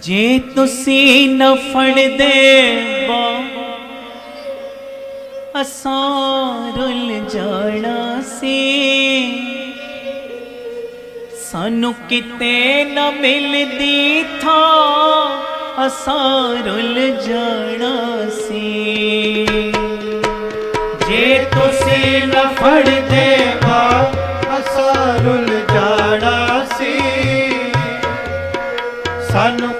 ਜੇ ਤੁਸੀਂ ਨਾ ਫੜਦੇ ਬਾ ਅਸਾਂ ਰੁੱਲ ਜਾਣਾ ਸੀ। ਸਾਨੂੰ ਕਿਤੇ ਨਾ ਮਿਲਦੀ ਥਾਂ, ਅਸਾਂ ਰੁੱਲ ਜਾਣਾ ਸੀ। ਜੇ ਤੁਸੀਂ ਨਾ ਫੜਦੇ ਬਾ ਅਸਾਂ ਰੁੱਲ ਜਾਣਾ ਸੀ। ਸਾਨੂੰ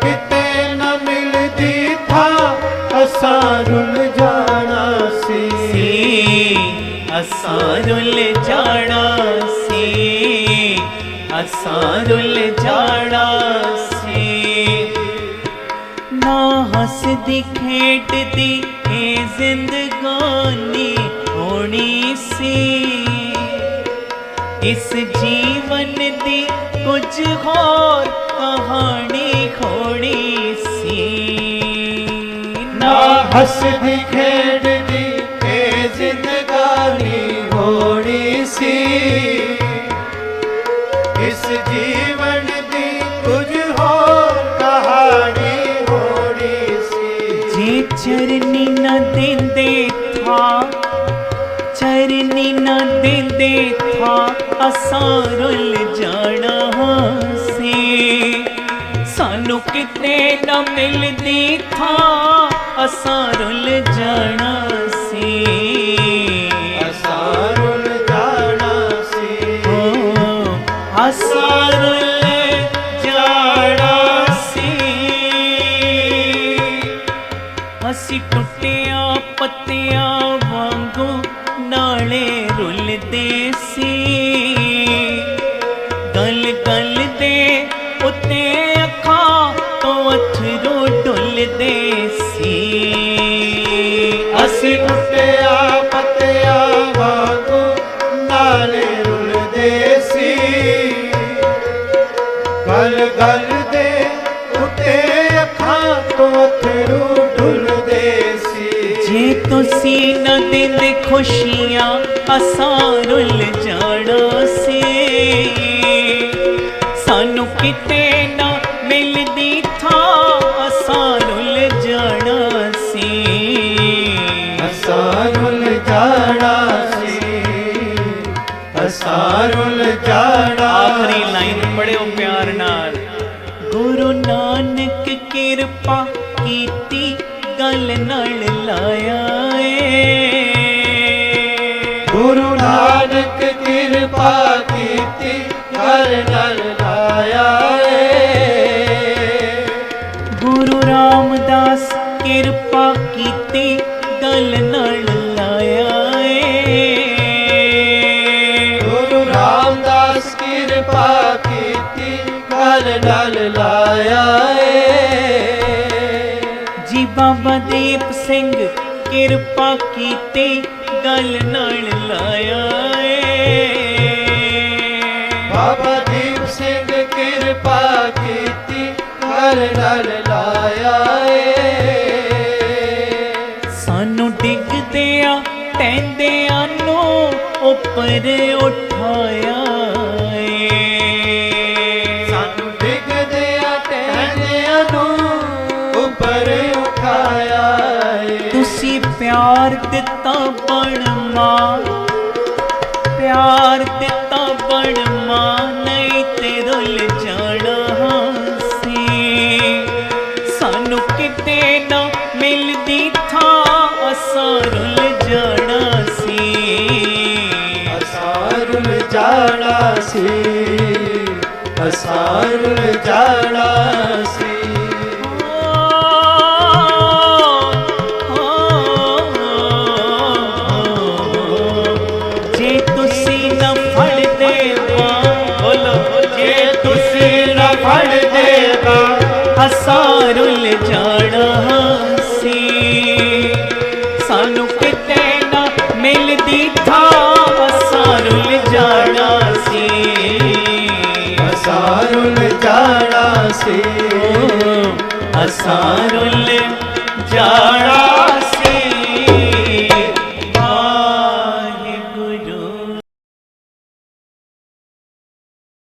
ਅਸਾਂ ਰੁੱਲ ਜਾਣਾ ਸੀ। ਸੀ ਅਸਾਂ ਰੁੱਲ ਜਾਣਾ ਸੀ ਅਸਾਂ ਰੁੱਲ ਜਾਣਾ ਸੀ। ਨਾ ਹੱਸਦੀ ਖੇਡਦੀ ਇਹ ਜ਼ਿੰਦਗਾਨੀ ਹੋਣੀ ਸੀ। ਇਸ ਜੀਵਨ ਦੀ ਕੁਝ ਹੋਰ ਕਹਾਣੀ ਹੋਣੀ ਹੱਸਦੀ, ਖੇਡਦੀ ਇਹ ਜ਼ਿੰਦਗਾਨੀ ਹੋਣੀ ਸੀ। ਇਸ ਜੀਵਨ ਦੀ ਕੁਝ ਹੋਰ ਕਹਾਣੀ ਹੋਣੀ ਸੀ। ਜੀ ਚਰਨੀ ਨਾ ਦਿੰਦੇ ਥਾਂ, ਚਰਨੀ ਨਾ ਦਿੰਦੇ ਥਾਂ, ਅਸਾਂ ਰੁੱਲ ਜਾਣਾ ਸੀ। ਸਾਨੂੰ ਕਿਤੇ ਨਾ ਮਿਲਦੀ ਥਾਂ। ਅਸਾਂ ਰੁੱਲ ਜਾਣਾ ਸੀ। ਅਸਾਂ ਰੁੱਲ ਜਾਣਾ ਸੀ। ਓ ਅਸਾਂ ਰੁੱਲ ਜਾਣਾ ਸੀ। ਅਸੀਂ ਟੁੱਟਿਆਂ ਪੱਤਿਆਂ ਵਾਂਗੂ ਨਾਲੇ ਰੁੱਲਦੇ ਗਲ ਗਲ ਦੇ ਉੱਤੇ ਅੱਖਾਂ ਤੋਂ ਅਥਰੂ ਡੁੱਲਦੇ ਸੀ। ਜੇ ਤੁਸੀਂ ਨਾ ਦਿੰਦੇ ਖੁਸ਼ੀਆਂ ਅਸਾਂ ਰੁੱਲ ਜਾਣਾ ਸੀ। ਸਾਨੂੰ ਕਿਤੇ ਨਾ ਮਿਲਦੀ ਥਾਂ ਅਸਾਂ ਰੁੱਲ ਜਾਣਾ ਸੀ। ਅਸਾਂ ਰੁਲ ਜਾਣਾ ਸੀ। ਅਸਾਂ ਰੁਲ ਜਾਣਾ ਕਿਰਪਾ ਕੀਤੀ ਗੱਲ ਨਾਲ ਲਾਇਆ ਏ ਗੁਰੂ ਨਾਨਕ ਕਿਰਪਾ ਕੀਤੀ ਘਰ ਨਾਲ ਲਾਇਆ ਏ ਗੁਰੂ ਰਾਮਦਾਸ ਕਿਰਪਾ ਕੀਤੀ ਗੱਲ ਨਾਲ ਲਾਇਆ ਏ ਗੁਰੂ ਰਾਮਦਾਸ ਕਿਰਪਾ ਕੀਤੀ ਘਰ ਨਾਲ ਲਾਇਆ ਬਾਬਾ ਦੀਪ ਸਿੰਘ ਕਿਰਪਾ ਕੀਤੀ ਗੱਲ ਨਾਲ ਲਾਇਆ ਏ। ਬਾਬਾ ਦੀਪ ਸਿੰਘ ਕਿਰਪਾ ਕੀਤੀ ਘਰ ਨਾਲ ਲਾਇਆ ਏ। ਸਾਨੂੰ ਡਿੱਗਦਿਆਂ ਟੈਂਦਿਆਂ ਨੂੰ ਉੱਪਰ ਉਠਾਇਆ ਪਿਆਰ ਦਿੱਤਾ ਬਣ ਮਾਂ ਪਿਆਰ ਦਿੱਤਾ ਬਣ ਮਾਂ ਨਹੀਂ ਤੇ ਰੁੱਲ ਜਾਣਾ ਸੀ। ਸਾਨੂੰ ਕਿਤੇ ਨਾ ਮਿਲਦੀ ਥਾਂ, ਅਸਾਂ ਰੁੱਲ ਜਾਣਾ ਸੀ। ਅਸਾਂ ਰੁਲ ਜਾਣਾ ਸੀ। ਅਸਾਂ ਰੁਲ ਜਾਣਾ ਸੀ। ਤਾਂ ਅਸਾਂ ਰੁੱਲ ਜਾਣਾ ਸੀ ਸਾਨੂੰ ਕਿਤੇ ਨਾ ਮਿਲਦੀ ਥਾਂ ਅਸਾਂ ਰੁੱਲ ਜਾਣਾ ਸੀ। ਅਸਾਂ ਰੁਲ